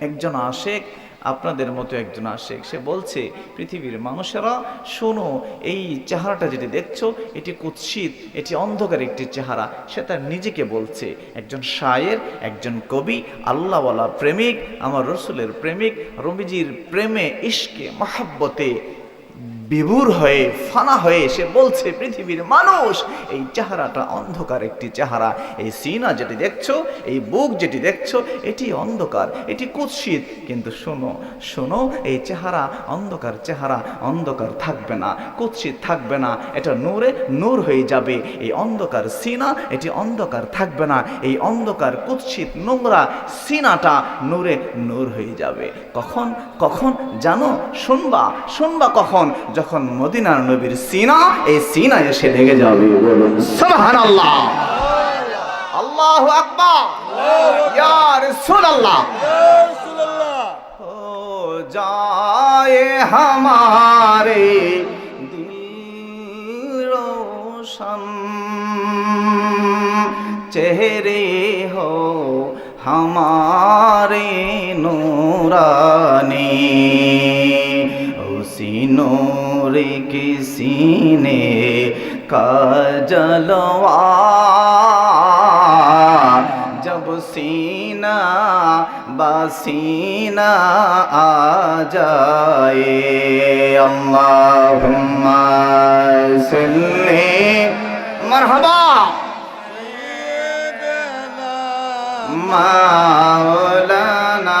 একজন আশেক, আপনাদের মতো একজন আশেক। সে বলছে, পৃথিবীর মানুষেরা, শোনো, এই চেহারাটা যেটি দেখছ, এটি কুৎসিত, এটি অন্ধকার একটি চেহারা। সে তার নিজেকে বলছে, একজন শায়ের, একজন কবি, আল্লাহওয়ালা প্রেমিক, আমার রসুলের প্রেমিক, রবিজির প্রেমে, ইশকে, মাহাব্বতে বিভুর হয়ে, ফানা হয়ে সে বলছে, পৃথিবীর মানুষ, এই চেহারাটা অন্ধকার একটি চেহারা। এই সিনা যেটি দেখছ, এই বুক যেটি দেখছ, এটি অন্ধকার, এটি কুৎসিত। কিন্তু শোনো শোনো, এই চেহারা অন্ধকার চেহারা, অন্ধকার থাকবে না, কুৎসিত থাকবে না। এটা নূরে নূর হয়ে যাবে। এই অন্ধকার সিনা, এটি অন্ধকার থাকবে না। এই অন্ধকার কুৎসিত নোংরা সিনাটা নূরে নূর হয়ে যাবে। কখন কখন জানো? শুনবা শুনবা কখন? যখন মদিনার নবীর সিনা এই সিনা এসে লেগে যাবে বলুন সুবহানাল্লাহ আল্লাহু আকবার ইয়া রাসূলুল্লাহ हो जाए हमारे दिल रोशन चेहरे हो हमारे नूरानी उसी नूर के सीने का जलवा जब सीना बसीना आ जाए अल्लाहुम्मा सल्ली। मरहबा। मौलाना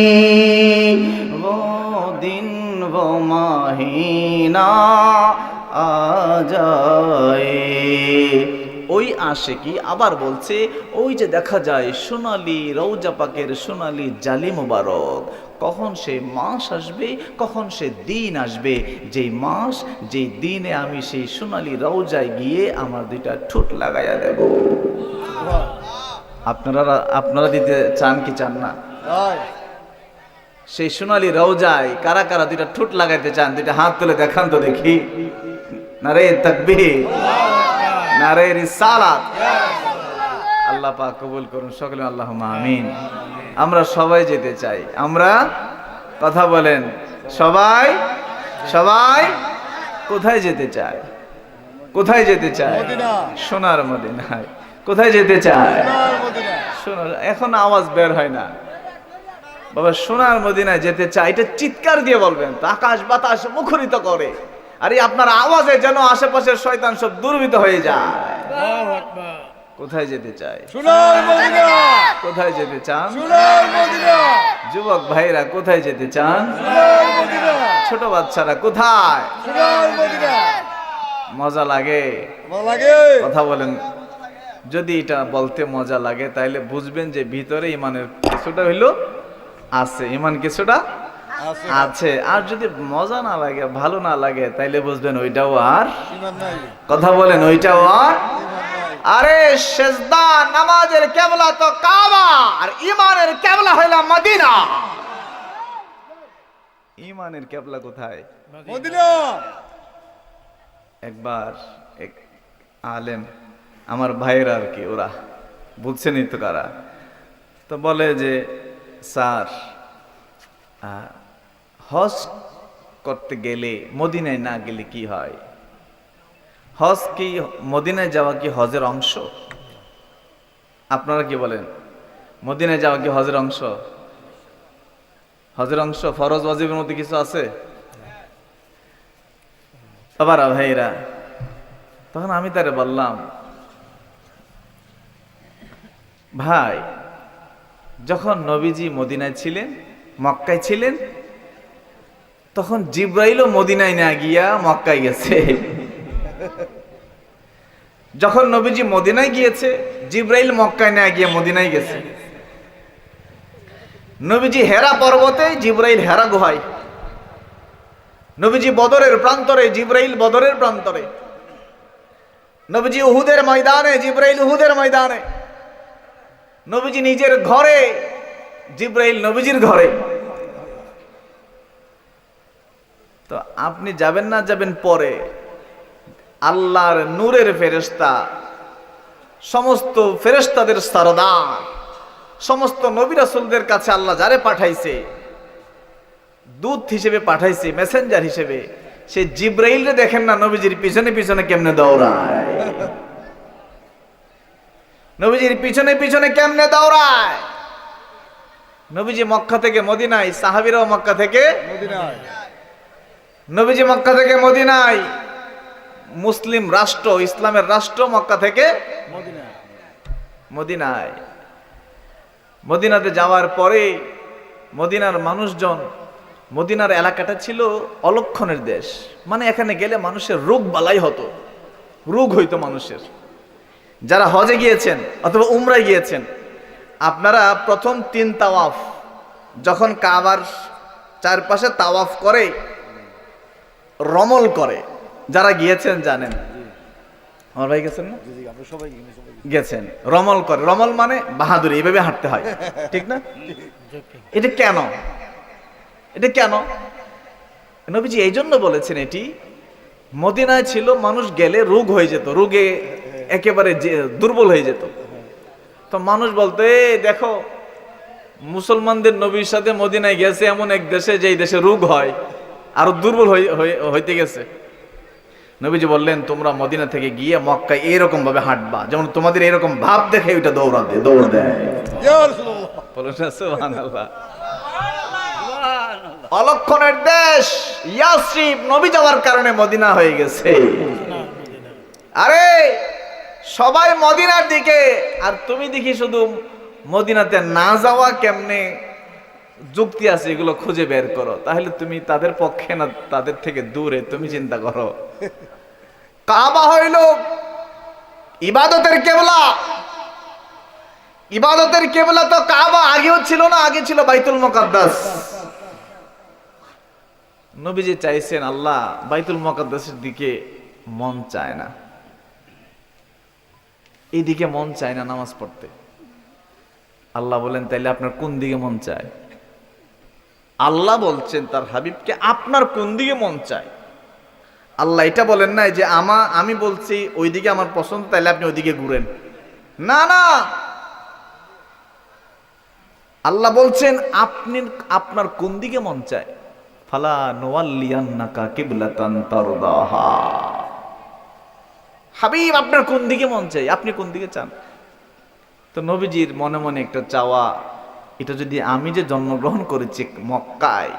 আসে কি আবার বলছে ওই যে দেখা যায় সোনালি রৌজা পাকের সোনালি জালি মোবারক কখন সে মাস আসবে কখন সে দিন আসবে যেই মাস যেই দিনে আমি সেই সোনালি রৌজায় গিয়ে আমার দুইটা ঠোঁট লাগাইয়া দেব। আপনারা আপনারা দিতে চান কি চান না? সেই সোনালি রৌজায় কারা কারা দুইটা ঠোঁট লাগাইতে চান দুইটা হাত তুলে দেখান তো দেখি। না রে তাকবীর। নারে রিসালাত। আল্লাহ পাক কবুল করুন সকলে আল্লাহ আমিন। আমরা সবাই যেতে চাই। আমরা কথা বলেন সবাই সবাই কোথায় যেতে চায়? কোথায় যেতে চায়? সোনার মদিনায়। কোথায় যেতে চায়? সোনার এখন আওয়াজ বের হয় না। বাবা সোনার মদিনায় যেতে চায় এটা চিৎকার দিয়ে বলবেন আকাশ বাতাস মুখরিত করে। আরে আপনার আওয়াজে যেন আশেপাশের শয়তান সব দুর্বৃত হয়ে যায়। কোথায় যেতে চায়? কোথায় যেতে চান? যুবক ভাইরা কোথায় যেতে চান? ছোট বাচ্চারা কোথায়? মজা লাগে। কথা বলেন। যদি এটা বলতে মজা লাগে তাইলে বুঝবেন যে ভিতরে ইমানের কিছুটা হইল আছে। ইমান কিছুটা আছে। আর যদি মজা না লাগে ভালো না লাগে তাইলে বুঝবেন ওইটাও আর কথা বলেন ওইটাও আর আরে সেজদা নামাজের কেবলা তো কাবা আর ইমানের কেবলা হইলাম মদিনা। ইমানের কেবলা কোথায়? একবার এক আলেম আমার ভাইয়েরা আর কি ওরা বুঝছেনই তো কারা তো বলে যে স্যার হজ করতে গেলে মদিনায় না গেলে কি হয়? হজ কি, মদিনায় যাওয়া কি হজের অংশ? আপনারা কি বলেন? মদিনায় যাওয়া কি হজের অংশ? হজের অংশ, ফরজ, ওয়াজিবের মধ্যে কিছু আছে? আবার ভাইরা তখন আমি তারে বললাম, ভাই, যখন নবীজি মদিনায় ছিলেন, মক্কায় ছিলেন তখন জিব্রাইলও মদিনায় না গিয়া মক্কায় গেছে। যখন নবীজি মদিনায় গিয়েছে, জিব্রাইল মক্কায় না গিয়ে মদিনায় গেছে। নবীজি হেরা পর্বতে, জিব্রাইল হেরা গুহায়। নবীজি বদরের প্রান্তরে, জিব্রাইল বদরের প্রান্তরে। নবীজি উহুদের ময়দানে, জিব্রাইল উহুদের ময়দানে। নবীজি নিজের ঘরে, জিব্রাইল নবীজির ঘরে। তো আপনি যাবেন না, যাবেন পরে। আল্লাহর নূরের ফেরেশতা, সমস্ত ফেরেশতাদের সরদার, সমস্ত নবী রাসূলদের কাছে আল্লাহ যারে পাঠাইছে, দূত হিসেবে পাঠাইছে, মেসেঞ্জার হিসেবে, সে জিব্রাইলরে দেখেন না নবীজির পিছনে পিছনে কেমনে দৌড়ায়। নবীজির পিছনে পিছনে কেমনে দৌড়ায়। নবীজি মক্কা থেকে মদিনায়, সাহাবিরাও মক্কা থেকে মদিনায়। নবীজি মক্কা থেকে মদিনায়। মুসলিম রাষ্ট্র ইসলামের রাষ্ট্র মক্কা থেকে মদিনায়। মদিনায়। মদিনাতে যাওয়ার পরে মদিনার মানুষজন মদিনার এলাকাটা ছিল অলক্ষণের দেশ। মানে এখানে গেলে মানুষের রোগ বালাই হতো। রোগ হইতো মানুষের। যারা হজে গিয়েছেন অথবা উমরায় গিয়েছেন আপনারা প্রথম তিন তাওয়াফ যখন কাবার চারপাশে তাওয়াফ করে রমল করে। যারা গিয়েছেন জানেন। আমার ভাই গেছেন না? গেছেন। রমল করে। রমল মানে বাহাদুরি এইভাবে হাঁটতে হয়। ঠিক না? এটা কেন? এটা কেন? নবীজি এই জন্য বলেছেন এটি মদিনায় ছিল মানুষ গেলে রোগ হয়ে যেত। রোগে একেবারে দুর্বল হয়ে যেত। তো মানুষ বলতে দেখো মুসলমানদের নবীর সাথে মদিনায় গেছে এমন এক দেশে যেই দেশে রোগ হয়। আরও দুর্বল হইতে গেছে। নবীজি বললেন, তোমরা মদিনা থেকে গিয়ে মক্কায় এরকম ভাবে হাঁটবা। যেমন তোমাদের এরকম ভাব দেখে ওইটা দৌড়া দে দৌড় দেয়। অলক্ষণের দেশ নবী যাওয়ার কারণে মদিনা হয়ে গেছে। আরে, সবাই মদিনার দিকে। আর তুমি দেখি শুধু মদিনাতে না যাওয়া কেমনে? যুক্তি আছে, এগুলো খুঁজে বের করো। তাহলে তুমি তাদের পক্ষে না, তাদের থেকে দূরে, তুমি চিন্তা করো। কাবা হইল ইবাদতের কেবলা। ইবাদতের কেবলা তো কাবা আগেও ছিল না, আগে ছিল বাইতুল মুকাদ্দাস। নবীজি চাইছেন আল্লাহ বাইতুল মুকাদ্দাসের দিকে মন চায় না। এইদিকে মন চায় না নামাজ পড়তে। আল্লাহ বলেন, তাইলে আপনার কোন দিকে মন চায়? আল্লাহ বলছেন তার হাবিবকে, আপনার কোন দিকে মন চায়? আল্লাহ এটা বলেন নাই যে আমা, আমি বলছি ওইদিকে আমার পছন্দ, তাইলে আপনি ওইদিকে ঘুরেন। না না! আল্লাহ বলছেন, আপনি, আপনার কোন দিকে মন চায়? ফালা নোয়াল্লিয়ান্নাকা হাবিব, আপনার কোন দিকে মন চাই আপনি কোন দিকে চান? তো নবীজির মনে মনে একটা চাওয়া এটা যদি আমি যে জন্মগ্রহণ করেছি মক্কায়,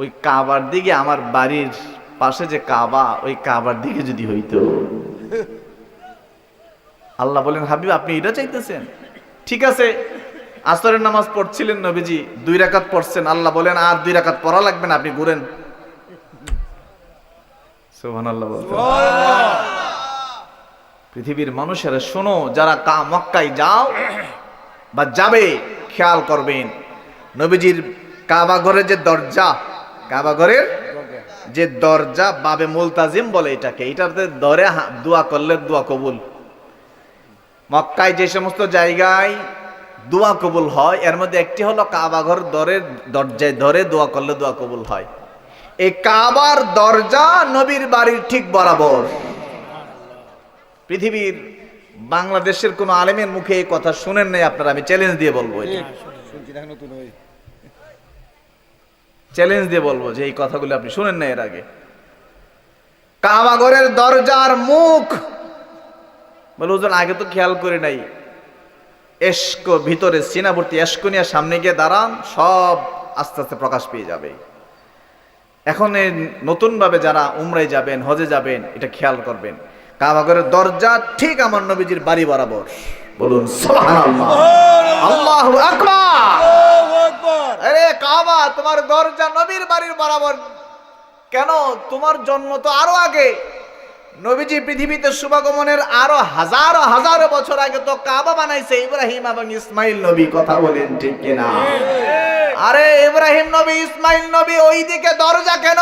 ওই কাবার দিকে আমার বাড়ির পাশে যে কাবা, ওই কাবার দিকে যদি হইতো। আল্লাহ বলেন, হাবিব, আপনি এটা চাইতেছেন? ঠিক আছে। আসরের নামাজ পড়ছিলেন নবীজি, দুই রাকাত পড়ছেন। আল্লাহ বলেন, আর দুই রাকাত পড়া লাগবে না, আপনি ঘুরেন। পৃথিবীর মানুষেরা, শোনো, যারা কা, মক্কায় যাও বা যাবে খেয়াল করবেন। নবীজির কাবা ঘরের যে দরজা, কাবা ঘরের যে দরজা, বাবে মুলতাজিম বলে এটাকে। এটাতে দরে দোয়া করলে দোয়া কবুল। মক্কায় যে সমস্ত জায়গায় দোয়া কবুল হয়, এর মধ্যে একটি হলো কাবা ঘর দরের দরজায় ধরে দোয়া করলে দোয়া কবুল হয়। এই কাবার দরজা নবীর বাড়ির ঠিক বরাবর। পৃথিবীর বাংলাদেশের কোনো আলেমের মুখে এই কথা শুনেন নাই আপনারা আমি চ্যালেঞ্জ দিয়ে বলব চ্যালেঞ্জ দিয়ে বলব যে এই কথাগুলো আপনি শুনেন না এর আগে। কাবাগরের দরজার মুখ। বলে ওজন আগে তো খেয়াল করে নাই। এস্ক ভিতরে সিনাবর্তী এসকনিয়া সামনে গিয়ে দাঁড়ান সব আস্তে আস্তে প্রকাশ পেয়ে যাবে। এখন নতুনভাবে যারা উমরাই যাবেন হজে যাবেন এটা খেয়াল করবেন। কাবাগরের দরজা ঠিক আমার নবীজির বাড়ি বরাবর। বলুন আল্লাহু আরে কাবা তোমার দরজা নবীর বাড়ির বরাবর। কেন? তোমার জন্ম তো আরও আগে। নবীজি পৃথিবীতে শুভাগমনের আরও হাজারো হাজার বছর আগে তো কাবা বানাইছে ইব্রাহিম এবং ইসমাইল নবী কথা বলেন ঠিক কিনা? আরে ইব্রাহিম নবী ইসমাইল নবী ওই দিকে দরজা কেন?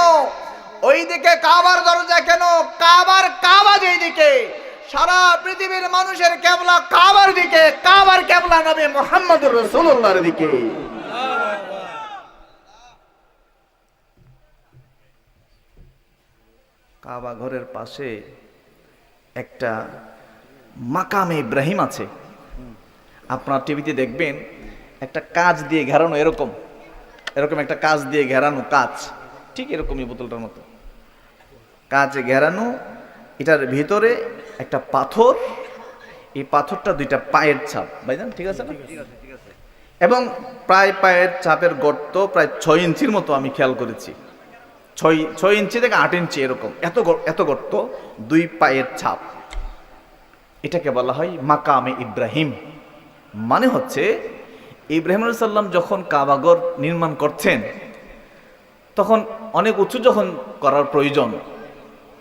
ওই দিকে কাবার দরজা কেন? কাবার কাবা যেই দিকে সারা পৃথিবীর মানুষের কেবলা কাবার দিকে, কাবার কেবলা নবী মোহাম্মদ রসুল্লাহর দিকে। কাবা ঘরের পাশে একটা মাকামে ইব্রাহিম আছে। আপনার টিভিতে দেখবেন, একটা কাজ দিয়ে ঘেরানো এরকম। এরকম একটা কাজ দিয়ে ঘেরানো কাজ। ঠিক এরকমই বোতলটার মতো। কাজে ঘেরানো এটার ভিতরে একটা পাথর এই পাথরটা দুইটা পায়ের ছাপ ভাইজান ঠিক আছে না? এবং প্রায় পায়ের ছাপের গর্ত প্রায় ছয় ইঞ্চির মতো আমি খেয়াল করেছি। ছয় ছয় ইঞ্চি থেকে আট ইঞ্চি এরকম। এত এত গর্ত দুই পায়ের ছাপ। এটাকে বলা হয় মাকামে ইব্রাহিম। মানে হচ্ছে ইব্রাহিম সাল্লাম যখন কাবাগর নির্মাণ করছেন তখন অনেক উঁচু যখন করার প্রয়োজন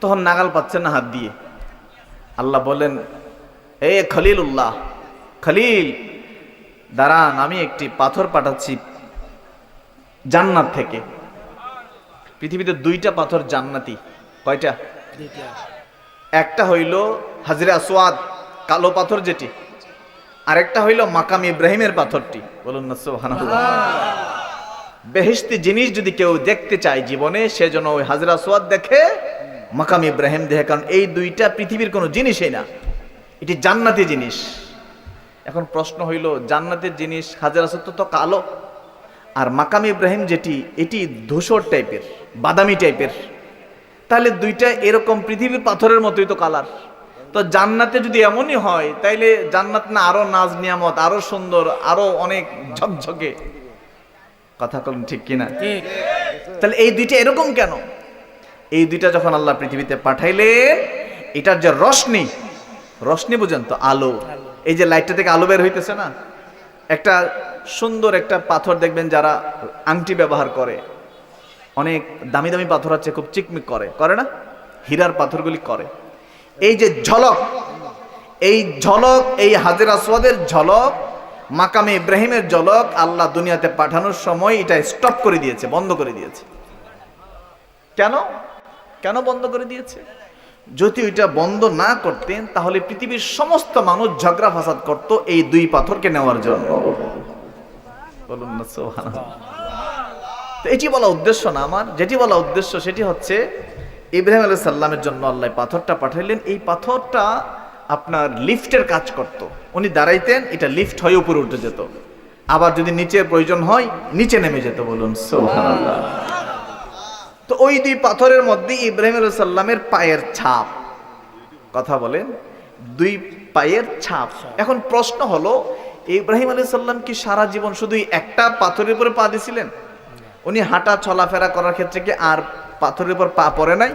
তখন নাগাল পাচ্ছে না হাত দিয়ে। আল্লাহ বলেন এ খলিল উল্লাহ খলিল দাঁড়ান আমি একটি পাথর পাঠাচ্ছি জান্নাত থেকে। পৃথিবীতে দুইটা পাথর জান্নাতি কয়টা? একটা হইল হাজরে আসওয়াদ কালো পাথর যেটি। আরেকটা হইল মাকাম ইব্রাহিমের পাথরটি। বলুন না বেহেশতি জিনিস যদি কেউ দেখতে চায় জীবনে সেজন্য ওই হাজরা সোয়াদ দেখে মাকাম ইব্রাহিম দেহে কারণ এই দুইটা পৃথিবীর কোনো জিনিসই না। এটি জান্নাতি জিনিস। এখন প্রশ্ন হইল জান্নাতের জিনিস হাজার সত্য তো কালো? আর মাকাম ইব্রাহিম যেটি এটি ধূসর টাইপের বাদামি টাইপের। তাহলে দুইটা এরকম পৃথিবীর পাথরের মতোই তো কালার। তো জান্নাতে যদি এমনই হয় তাইলে জান্নাত না আরও নাজ নিয়ামত আরও সুন্দর আরও অনেক ঝকঝকে। কথা বলুন ঠিক কিনা? তাহলে এই দুইটা এরকম কেন? এই দুইটা যখন আল্লাহ পৃথিবীতে পাঠাইলেন, এটার যে রশ্মি রশ্মি বুঝেন তো, আলো। এই যে লাইটটা থেকে আলো বের হইতেছে না? একটা সুন্দর একটা পাথর দেখবেন যারা আংটি ব্যবহার করে। অনেক দামি দামি পাথর আছে খুব চিকমিক করে। করে না? হীরার পাথরগুলি করে। এই যে ঝলক, এই ঝলক, এই হাজির আসওয়াদের ঝলক, মাকামে ইব্রাহিমের ঝলক আল্লাহ দুনিয়াতে পাঠানোর সময় এটা স্টপ করে দিয়েছে, বন্ধ করে দিয়েছে। কেন? কেন বন্ধ করে দিয়েছে? যদি ওইটা বন্ধ না করতেন, তাহলে পৃথিবীর সমস্ত মানুষ ঝগড়া ফাসাদ করত এই দুই পাথরকে নেওয়ার জন্য। বলুন না এটি বলা উদ্দেশ্য না আমার। যেটি বলা উদ্দেশ্য, সেটি হচ্ছে ইব্রাহিম আলাইহিস সাল্লামের জন্য আল্লাহ পাথরটা পাঠাইলেন। এই পাথরটা আপনার লিফটের কাজ করত। উনি দাঁড়াইতেন, এটা লিফট হয়ে উপরে উঠে যেত। আবার যদি নিচের প্রয়োজন হয়, নিচে নেমে যেত, বলুন, সুবহানাল্লাহ। তো ওই দুই পাথরের মধ্যে ইব্রাহিম সাল্লামের পায়ের ছাপ। কথা বলেন, দুই পায়ের ছাপ। এখন প্রশ্ন হলো, ইব্রাহিম আলাইহিস সাল্লাম কি সারা জীবন শুধুই একটা পাথরের উপরে পা দিছিলেন? উনি হাঁটা চলাফেরা করার ক্ষেত্রে কি আর পাথরের উপর পা পড়ে নাই?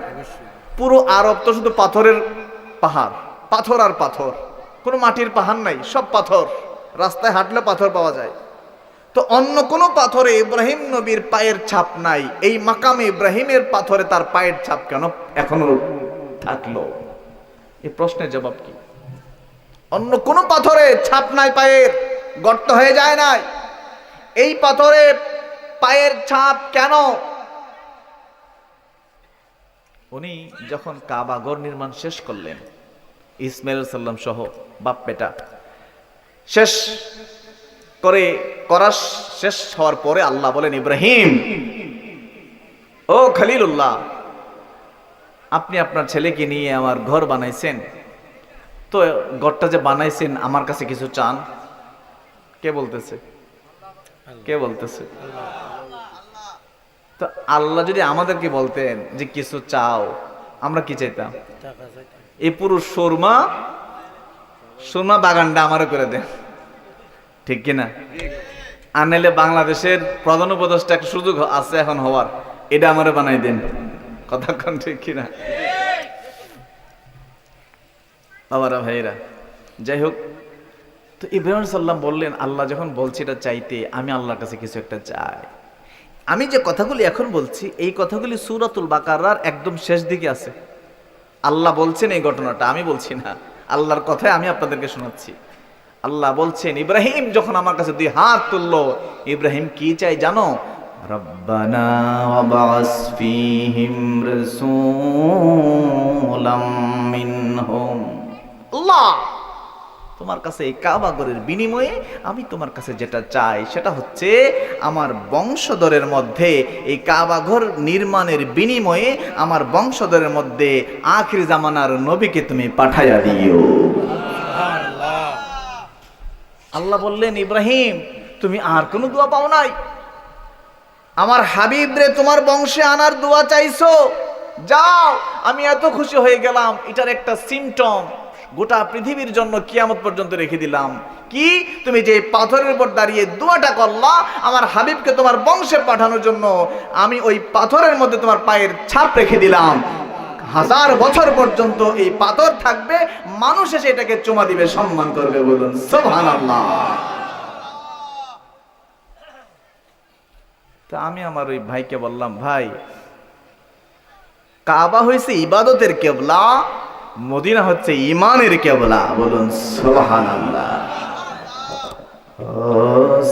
পুরো আরব তো শুধু পাথরের পাহাড়, পাথর আর পাথর। কোনো মাটির পাহাড় নাই, সব পাথর। রাস্তায় হাঁটলে পাথর পাওয়া যায়। তো অন্য কোনো পাথরে ইব্রাহিম নবীর পায়ের ছাপ নাই। এই মাকামে ইব্রাহিমের পাথরে তার পায়ের ছাপ কেন? এখনও থাকল। এই প্রশ্নের জবাব কি? অন্য কোন পাথরে ছাপ নাই পায়ের, গর্ত হয়ে যায় নাই। এই পাথরে পায়ের ছাপ কেন? উনি যখন কাবাগর নির্মাণ শেষ করলেন, ইসমাইল সাল্লাম সহ বাপ বেটা শেষ করে করা শেষ হওয়ার পরে আল্লাহ বলেন ইব্রাহিম ও খলিলুল্লাহ আপনি আপনার ছেলেকে নিয়ে আমার ঘর বানাইছেন। তো ঘরটা যে বানাইছেন আমার কাছে কিছু চান? কে বলতেছে? কে বলতেছে? তো আল্লাহ যদি আমাদেরকে বলতেন যে কিছু চাও আমরা কি চাইতাম? এই পুরুষ সুরমা সুরমা বাগানটা আমারও করে দেন। ঠিক কিনা? আর নাইলে বাংলাদেশের প্রধান উপদেষ্টা একটা সুযোগ আছে এখন হওয়ার। এটা আমারে বানাই দেন। কথাক্ষণ ঠিক কিনা? বাবারা ভাইরা যাই হোক, তো ইব্রাহিম সাল্লাম বললেন, আল্লাহ যখন বলছি এটা চাইতে, আমি আল্লাহর কাছে কিছু একটা চাই। আমি যে কথাগুলি এখন বলছি, এই কথাগুলি সুরাতুল বাকারার একদম শেষ দিকে আছে। আল্লাহ বলছেন এই ঘটনাটা, আমি বলছি না। আল্লাহর কথায় আমি আপনাদেরকে শোনাচ্ছি। আল্লাহ বলছেন, ইব্রাহিম, যখন আমার কাছে দুই হাত তুললো, ইব্রাহিম কি চাই জানো? রব্বানা ওয়াবাস ফীহিম রাসূলাম মিনহুম। আল্লাহ, তোমার কাছে এই কাবাগরের বিনিময়ে আমি তোমার কাছে যেটা চাই, সেটা হচ্ছে আমার বংশধরের মধ্যে এই কাবাঘর নির্মাণের বিনিময়ে আমার বংশধরের মধ্যে আখির জামানার নবীকে তুমি পাঠাইয়া দিও। আল্লাহ বললেন, ইব্রাহিম, তুমি আর কোনো দোয়া পাও নাই। আমার হাবিব রে তোমার বংশে আনার দোয়া চাইছো। যাও, আমি এত খুশি হয়ে গেলাম। এটার একটা সিমটম গোটা পৃথিবীর জন্য কিয়ামত পর্যন্ত রেখে দিলাম। কি? তুমি যে পাথরের উপর দাঁড়িয়ে দোয়াটা করলা, আমার হাবিবকে তোমার বংশে পাঠানোর জন্য আমি ওই পাথরের মধ্যে তোমার পায়ের ছাপ রেখে দিলাম। হাজার বছর পর্যন্ত এই পাথর থাকবে, মানুষ এসে এটাকে চুমা দিবে, সম্মান করবে বলুন। সুবহানাল্লাহ। তা আমি আমার ওই ভাইকে বললাম, ভাই, কাবা হয়েছে ইবাদতের কেবলা, মদিনা হচ্ছে ইমানের কেবলা। বলুন সোহান ও